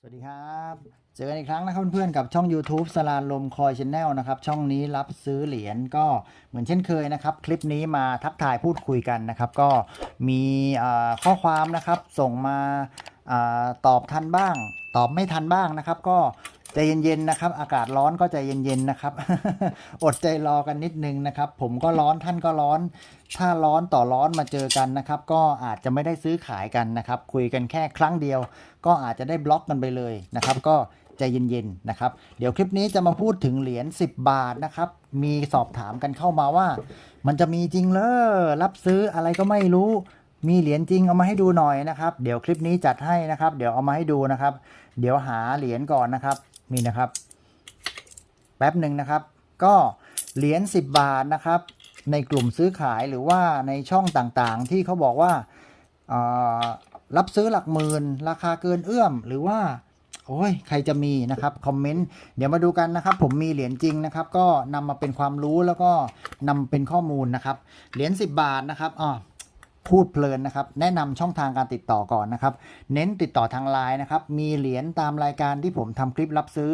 สวัสดีครับ เจอกันอีกครั้งนะครับเพื่อนๆกับช่อง YouTube สลานลมคอยชแนลนะครับ ช่องนี้รับซื้อเหรียญก็เหมือนเช่นเคยนะครับ คลิปนี้มาทักทายพูดคุยกันนะครับ ก็มีข้อความนะครับส่งมาอาตอบทันบ้าง ตอบไม่ทันบ้างนะครับ ก็ ใจเย็นๆนะครับ อากาศร้อนก็ใจเย็นๆนะครับ อดใจรอกันนิดนึงนะครับ ผมก็ร้อนท่านก็ร้อน ถ้าร้อนต่อร้อนมาเจอกันนะครับ ก็อาจจะไม่ได้ซื้อขายกันนะครับ คุยกันแค่ครั้งเดียว ก็อาจจะได้บล็อกกันไปเลยนะครับ ก็ใจเย็นๆนะครับ เดี๋ยวคลิปนี้จะมาพูดถึงเหรียญ10 บาทนะครับ มีสอบถามกันเข้ามาว่า มันจะมีจริงเลอรับซื้ออะไรก็ไม่รู้มีเหรียญจริงเอามาให้ดูหน่อยนะครับ เดี๋ยวคลิปนี้จัดให้นะครับ เดี๋ยวเอามาให้ดูนะครับ เดี๋ยวหาเหรียญก่อนนะครับ นี่นะครับ แป๊บหนึ่งนะครับ ก็เหรียญ10 บาทนะครับ ในกลุ่มซื้อขายหรือว่าในช่องต่างๆ ที่เขาบอกว่าารับซื้อหลักหมื่นราคาเกินเอื้อม หรือว่าโอ้ยใครจะมีนะครับคอมเมนต์เดี๋ยวมาดูกันนะครับ ผมมีเหรียญจริงนะครับ ก็นำมาเป็นความรู้แล้วก็นำเป็นข้อมูลนะครับเหรียญ10 บาทนะครับอ๋อ พูดเพลินนะครับ แนะนำช่องทางการติดต่อก่อนนะครับ เน้นติดต่อทางไลน์นะครับ มีเหรียญตามรายการที่ผมทำคลิปรับซื้อ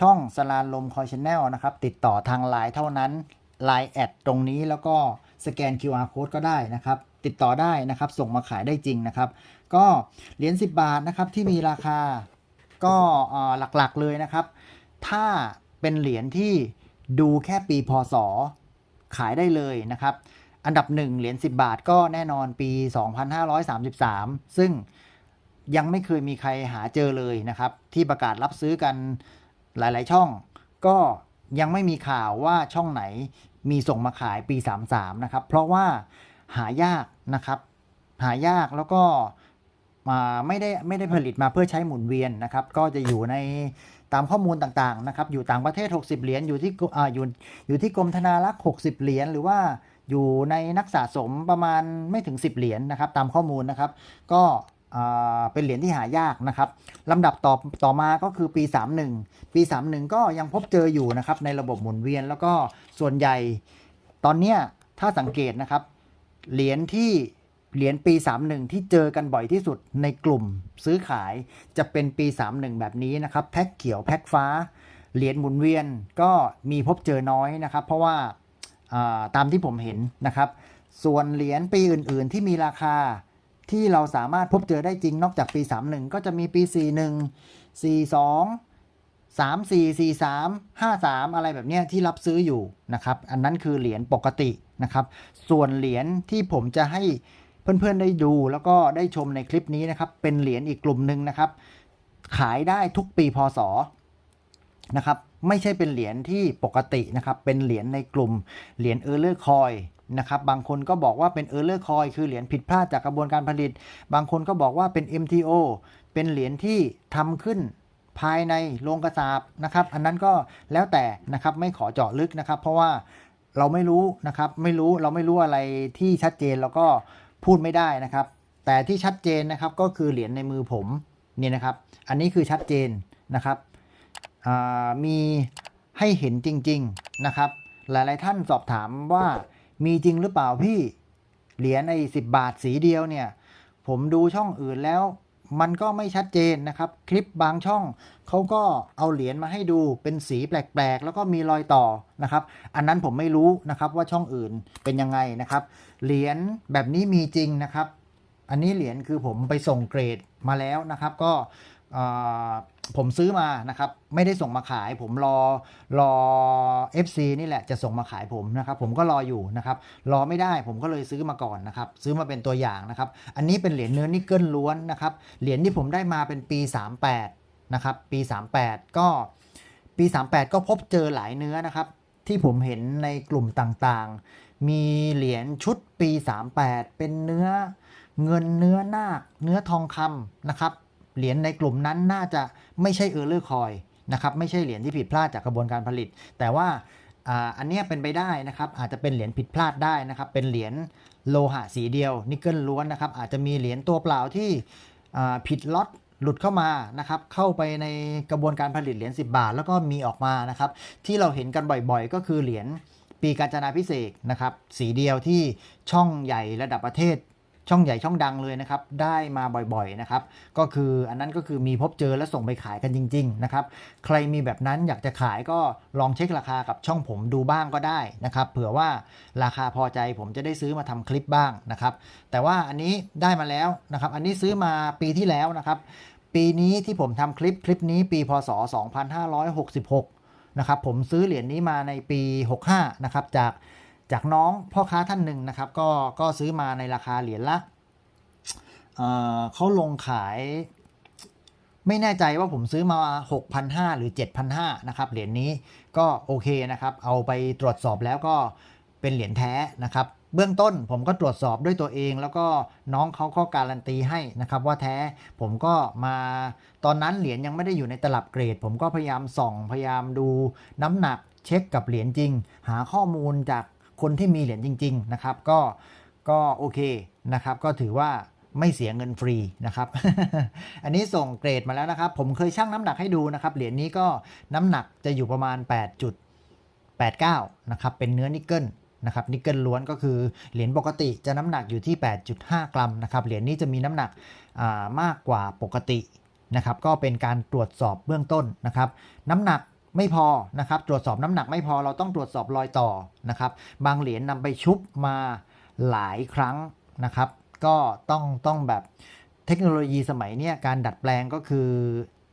ช่องสลานลมคอยชแนลนะครับ ติดต่อทางไลน์เท่านั้น Line แอดตรงนี้แล้วก็สแกน QR code ก็ได้นะครับ ติดต่อได้นะครับ ส่งมาขายได้จริงนะครับ ก็เหรียญ10 บาทนะครับที่มีราคาก็หลักๆเลยนะครับ ถ้าเป็นเหรียญที่ดูแค่ปีพศขายได้เลยนะครับ อันดับหนึ่งเหรียญ10 บาทก็แน่นอนปี 2533 ซึ่งยังไม่เคยมีใครหาเจอเลยนะครับ ที่ประกาศรับซื้อกันหลาย ๆ ช่อง ก็ยังไม่มีข่าวว่าช่องไหนมีส่งมาขายปี 33 นะครับ เพราะว่าหายากนะครับ หายากแล้วก็อ่าไม่ได้ไม่ได้ผลิตมาเพื่อใช้หมุนเวียนนะครับ ก็จะอยู่ในตามข้อมูลต่าง ๆ นะครับ อยู่ต่างประเทศ 60 เหรียญอยู่ที่กอ่าอยู่อยู่ที่กรมธนารักษ์ 60 เหรียญหรือว่า อยู่ในนักสะสมประมาณไม่ถึง 10 เหรียญนะครับ ตามข้อมูลนะครับ ก็เป็นเหรียญที่หายากนะครับลำดับต่อต่อมาก็คือปี 31 ปี 31 ก็ยังพบเจออยู่นะครับในระบบหมุนเวียนแล้วก็ส่วนใหญ่ตอนเนี้ยถ้าสังเกตนะครับ เหรียญที่เหรียญปี 31 ที่เจอกันบ่อยที่สุดในกลุ่มซื้อขายจะเป็นปี 31 แบบนี้นะครับ แพ็คเขียวแพ็คฟ้า เหรียญหมุนเวียนก็มีพบเจอน้อยนะครับ เพราะว่า ตามที่ผมเห็นนะครับ ส่วนเหรียญปีอื่น ๆ ที่มีราคาที่เราสามารถพบเจอได้จริงนอกจากปี 31 ก็จะมีปี 41 42สามสี่สี่สามห้าสามอะไรแบบนี้ที่รับซื้ออยู่นะครับ อันนั้นคือเหรียญปกตินะครับ ส่วนเหรียญที่ผมจะให้เพื่อนๆได้ดูแล้วก็ได้ชมในคลิปนี้นะครับ เป็นเหรียญอีกกลุ่มหนึ่งนะครับ ขายได้ทุกปีพศนะครับ ไม่ใช่เป็นเหรียญที่ปกตินะครับ เป็นเหรียญในกลุ่มเหรียญเออร์เลอร์คอยนะครับ บางคนก็บอกว่าเป็นเออร์เลอร์คอยคือเหรียญผิดพลาดจากกระบวนการผลิต บางคนก็บอกว่าเป็น MTO เป็นเหรียญที่ทำขึ้นภายในโรงกระสาบนะครับ อันนั้นก็แล้วแต่นะครับไม่ขอเจาะลึกนะครับ เพราะว่าเราไม่รู้นะครับ ไม่รู้เราไม่รู้อะไรที่ชัดเจนเราก็พูดไม่ได้นะครับ แต่ที่ชัดเจนนะครับก็คือเหรียญในมือผมนี่นะครับ อันนี้คือชัดเจนนะครับ มีให้เห็นจริง ๆนะครับ หลายๆท่านสอบถามว่ามีจริงหรือเปล่าพี่เหรียญไอ้สิบาทสีเดียวเนี่ย ผมดูช่องอื่นแล้วมันก็ไม่ชัดเจนนะครับ คลิปบางช่องเขาก็เอาเหรียญมาให้ดูเป็นสีแปลกๆ แล้วก็มีรอยต่อนะครับ อันนั้นผมไม่รู้นะครับว่าช่องอื่นเป็นยังไงนะครับ เหรียญแบบนี้มีจริงนะครับ อันนี้เหรียญคือผมไปส่งเกรดมาแล้วนะครับ ก็ ผมซื้อมานะครับ ไม่ได้ส่งมาขาย ผมรอรอ FC นี่แหละจะส่งมาขายผมนะครับ ผมก็รออยู่นะครับ รอไม่ได้ผมก็เลยซื้อมาก่อนนะครับ ซื้อมาเป็นตัวอย่างนะครับ อันนี้เป็นเหรียญเนื้อนิกเกิลล้วนนะครับ เหรียญที่ผมได้มาเป็นปี 38 นะครับ ปี 38 ก็ปี 38 ก็พบเจอหลายเนื้อนะครับ ที่ผมเห็นในกลุ่มต่างๆ มีเหรียญชุดปี 38 เป็นเนื้อเงินเนื้อนาคเนื้อทองคำนะครับ เหรียญในกลุ่มนั้นน่าจะไม่ใช่เออร์เลอร์คอยนะครับไม่ใช่เหรียญที่ผิดพลาดจากกระบวนการผลิต แต่ว่าอันนี้เป็นไปได้นะครับอาจจะเป็นเหรียญผิดพลาดได้นะครับเป็นเหรียญโลหะสีเดียวนิกเกิลล้วนนะครับอาจจะมีเหรียญตัวเปล่าที่ผิดล็อตหลุดเข้ามานะครับเข้าไปในกระบวนการผลิตเหรียญ10 บาท แล้วก็มีออกมานะครับที่เราเห็นกันบ่อยๆ ก็คือเหรียญปีกาญจนาพิเศษนะครับสีเดียวที่ช่องใหญ่ระดับประเทศ ช่องใหญ่ช่องดังเลยนะครับ ได้มาบ่อยๆนะครับ ก็คืออันนั้นก็คือมีพบเจอและส่งไปขายกันจริง ๆ นะครับ ใครมีแบบนั้นอยากจะขายก็ลองเช็คราคากับช่องผมดูบ้างก็ได้นะครับ เผื่อว่าราคาพอใจผมจะได้ซื้อมาทำคลิปบ้างนะครับ แต่ว่าอันนี้ได้มาแล้วนะครับ อันนี้ซื้อมาปีที่แล้วนะครับ ปีนี้ที่ผมทำคลิปคลิปนี้ปีพศ 2566 นะครับ ผมซื้อเหรียญนี้มาในปี 65 นะครับจาก จากน้องพ่อค้าท่านหนึ่งนะครับ ก็ก็ซื้อมาในราคาเหรียญละเเขาลงขาย ไม่แน่ใจว่าผมซื้อมา 6,500 หรือ 7,500 นะครับ เหรียญนี้ก็โอเคนะครับ เอาไปตรวจสอบแล้วก็เป็นเหรียญแท้นะครับ เบื้องต้นผมก็ตรวจสอบด้วยตัวเอง แล้วก็น้องเขาก็การันตีให้นะครับว่าแท้ผมก็มาตอนนั้นเหรียญยังไม่ได้อยู่ในตลับเกรด ผมก็พยายามส่องพยายามดูน้ำหนักเช็คกับเหรียญจริง หาข้อมูลจาก คนที่มีเหรียญจริง ๆ นะครับ ก็ก็โอเคนะครับ ก็ถือว่าไม่เสียเงินฟรีนะครับ อันนี้ส่งเกรดมาแล้วนะครับ ผมเคยชั่งน้ำหนักให้ดูนะครับ เหรียญนี้ก็น้ำหนักจะอยู่ประมาณ 8.89 นะครับ เป็นเนื้อนิกเกิลนะครับนิกเกิลล้วนก็คือเหรียญปกติจะน้ำหนักอยู่ที่ 8.5 กรัมนะครับ เหรียญนี้จะมีน้ำหนักมากกว่าปกตินะครับ ก็เป็นการตรวจสอบเบื้องต้นนะครับ น้ำหนัก ไม่พอนะครับตรวจสอบน้ำหนักไม่พอเราต้องตรวจสอบรอยต่อนะครับบางเหรียญนำไปชุบมาหลายครั้งนะครับ ก็ต้องต้องแบบเทคโนโลยีสมัยนี้การดัดแปลงก็คือ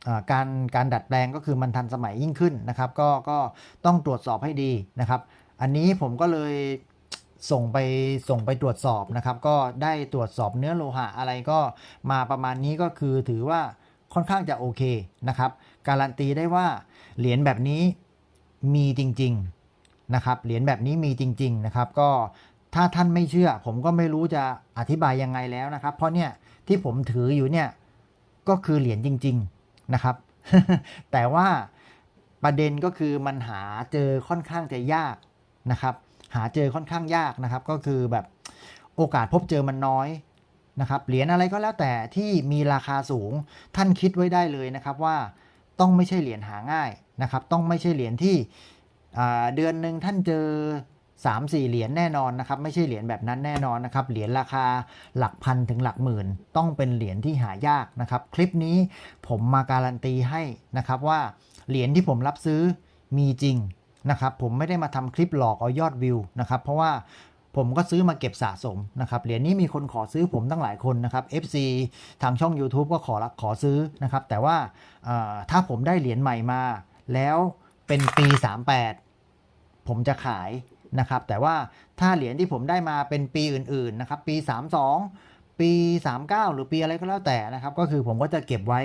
อการการดัดแปลงก็คือมันทันสมัยยิ่งขึ้นนะครับก็ก็ต้องตรวจสอบให้ดีนะครับ อันนี้ผมก็เลยส่งไปส่งไปตรวจสอบนะครับ ก็ได้ตรวจสอบเนื้อโลหะอะไรก็มาประมาณนี้ก็คือถือว่าค่อนข้างจะโอเคนะครับ การันตีได้ว่าเหรียญแบบนี้มีจริงๆนะครับเหรียญแบบนี้มีจริงๆนะครับ ก็ถ้าท่านไม่เชื่อ ผมก็ไม่รู้จะอธิบายยังไงแล้วนะครับ เพราะเนี่ยที่ผมถืออยู่เนี่ยก็คือเหรียญจริง ๆนะครับ แต่ว่าประเด็นก็คือมันหาเจอค่อนข้างจะยากนะครับ หาเจอค่อนข้างยากนะครับ ก็คือแบบโอกาสพบเจอมันน้อยนะครับเหรียญอะไรก็แล้วแต่ที่มีราคาสูงท่านคิดไว้ได้เลยนะครับว่า ต้องไม่ใช่เหรียญหาง่ายนะครับ ต้องไม่ใช่เหรียญที่เดือนหนึ่งท่านเจอ 3 4 เหรียญแน่นอนนะครับ ไม่ใช่เหรียญแบบนั้นแน่นอนนะครับ เหรียญราคาหลักพันถึงหลักหมื่น ต้องเป็นเหรียญที่หายากนะครับ คลิปนี้ผมมาการันตีให้นะครับว่าเหรียญที่ผมรับซื้อมีจริงนะครับ ผมไม่ได้มาทำคลิปหลอกเอายอดวิวนะครับ เพราะว่า ผมก็ซื้อมาเก็บสะสมนะครับ เหรียญนี้มีคนขอซื้อผมตั้งหลายคนนะครับ FC ทางช่อง YouTube ก็ขอรับขอซื้อนะครับ แต่ว่าถ้าผมได้เหรียญใหม่มา แล้วเป็นปี 38 ผมจะขายนะครับ แต่ว่าถ้าเหรียญที่ผมได้มาเป็นปีอื่นๆนะครับปี 32 ปี 39 หรือปีอะไรก็แล้วแต่นะครับ ก็คือผมก็จะเก็บไว้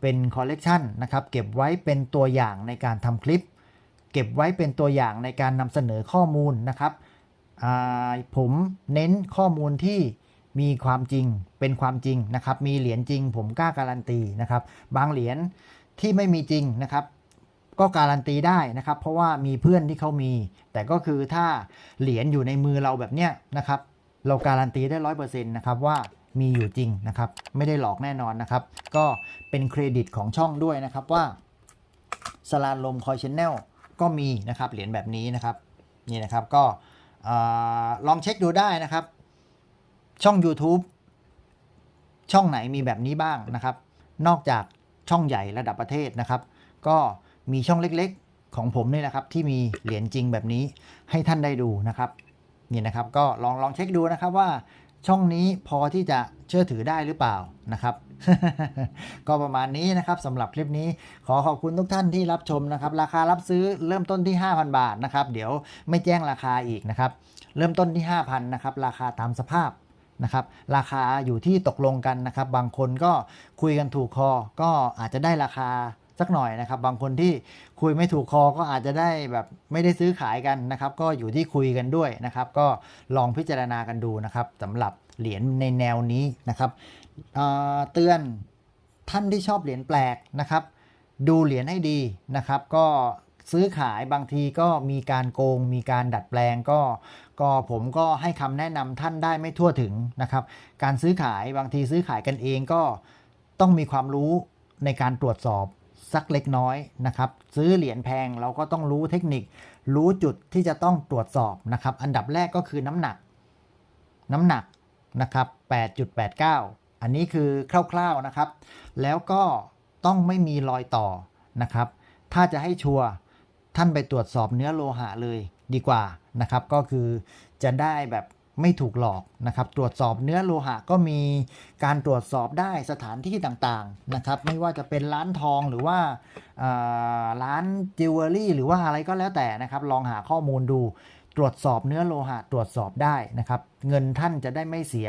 เป็นคอลเลกชันนะครับ เก็บไว้เป็นตัวอย่างในการทำคลิป เก็บไว้เป็นตัวอย่างในการนำเสนอข้อมูลนะครับ ผมเน้นข้อมูลที่มีความจริงเป็นความจริงนะครับ มีเหรียญจริง ผมกล้าการันตีนะครับ บางเหรียญที่ไม่มีจริงนะครับ ก็การันตีได้นะครับ เพราะว่ามีเพื่อนที่เขามี แต่ก็คือถ้าเหรียญอยู่ในมือเราแบบเนี้ยนะครับ เราการันตีได้ร้อยเปอร์เซ็นต์นะครับว่ามีอยู่จริงนะครับ ไม่ได้หลอกแน่นอนนะครับ ก็เป็นเครดิตของช่องด้วยนะครับว่าสลานลมคอยชแนลก็มีนะครับเหรียญแบบนี้นะครับนี่นะครับก็ ออลองเช็คดูได้นะครับ ช่อง YouTube ช่องไหนมีแบบนี้บ้างนะครับ นอกจากช่องใหญ่ระดับประเทศนะครับ ก็มีช่องเล็กๆของผมนี่นะครับ ที่มีเหรียญจริงแบบนี้ให้ท่านได้ดูนะครับนี่นะครับ ก็ลองลองเช็คดูนะครับว่า ช่องนี้พอที่จะเชื่อถือได้หรือเปล่านะครับ ก็ประมาณนี้นะครับสำหรับคลิปนี้ขอขอบคุณทุกท่านที่รับชมนะครับ ราคารับซื้อเริ่มต้นที่ 5,000 บาทนะครับ เดี๋ยวไม่แจ้งราคาอีกนะครับ เริ่มต้นที่ 5,000นะครับ ราคาตามสภาพนะครับ ราคาอยู่ที่ตกลงกันนะครับ บางคนก็คุยกันถูกคอ ก็อาจจะได้ราคา สักหน่อยนะครับ บางคนที่คุยไม่ถูกคอก็อาจจะได้แบบไม่ได้ซื้อขายกันนะครับ ก็อยู่ที่คุยกันด้วยนะครับ ก็ลองพิจารณากันดูนะครับสำหรับเหรียญในแนวนี้นะครับเเตือนท่านที่ชอบเหรียญแปลกนะครับ ดูเหรียญให้ดีนะครับ ก็ซื้อขายบางทีก็มีการโกง มีการดัดแปลงก็ ก็ผมก็ให้คำแนะนำท่านได้ไม่ทั่วถึงนะครับ การซื้อขายบางทีซื้อขายกันเองก็ต้องมีความรู้ในการตรวจสอบ สักเล็กน้อยนะครับ ซื้อเหรียญแพงเราก็ต้องรู้เทคนิค รู้จุดที่จะต้องตรวจสอบนะครับ อันดับแรกก็คือน้ำหนัก น้ำหนักนะครับ 8.89 อันนี้คือคร่าวๆนะครับ แล้วก็ต้องไม่มีรอยต่อนะครับ ถ้าจะให้ชัวร์ท่านไปตรวจสอบเนื้อโลหะเลยดีกว่านะครับ ก็คือจะได้แบบ ไม่ถูกหลอกนะครับ ตรวจสอบเนื้อโลหะก็มีการตรวจสอบได้สถานที่ต่างๆนะครับ ไม่ว่าจะเป็นร้านทองหรือว่าร้านจิวเวลรี่หรือว่าอะไรก็แล้วแต่นะครับ ลองหาข้อมูลดูตรวจสอบเนื้อโลหะตรวจสอบได้นะครับ เงินท่านจะได้ไม่เสีย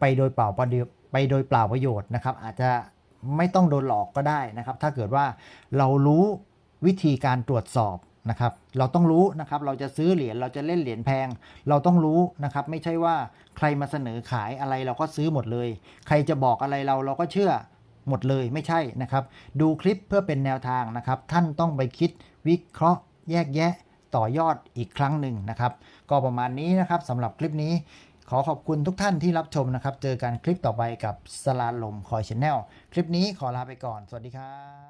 ไปโดยเปล่าประเดียไปโดยเปล่าประโยชน์นะครับ อาจจะไม่ต้องโดนหลอกก็ได้นะครับ ถ้าเกิดว่าเรารู้วิธีการตรวจสอบ นะครับเราต้องรู้นะครับเราจะซื้อเหรียญเราจะเล่นเหรียญแพง เราต้องรู้นะครับไม่ใช่ว่าใครมาเสนอขายอะไรเราก็ซื้อหมดเลย ใครจะบอกอะไรเราเราก็เชื่อหมดเลยไม่ใช่นะครับ ดูคลิปเพื่อเป็นแนวทางนะครับ ท่านต้องไปคิดวิเคราะห์แยกแยะต่อยอดอีกครั้งหนึ่งนะครับ ก็ประมาณนี้นะครับสำหรับคลิปนี้ ขอขอบคุณทุกท่านที่รับชมนะครับ เจอกันคลิปต่อไปกับสลาลมคอยชแนลคลิปนี้ขอลาไปก่อน สวัสดีครับ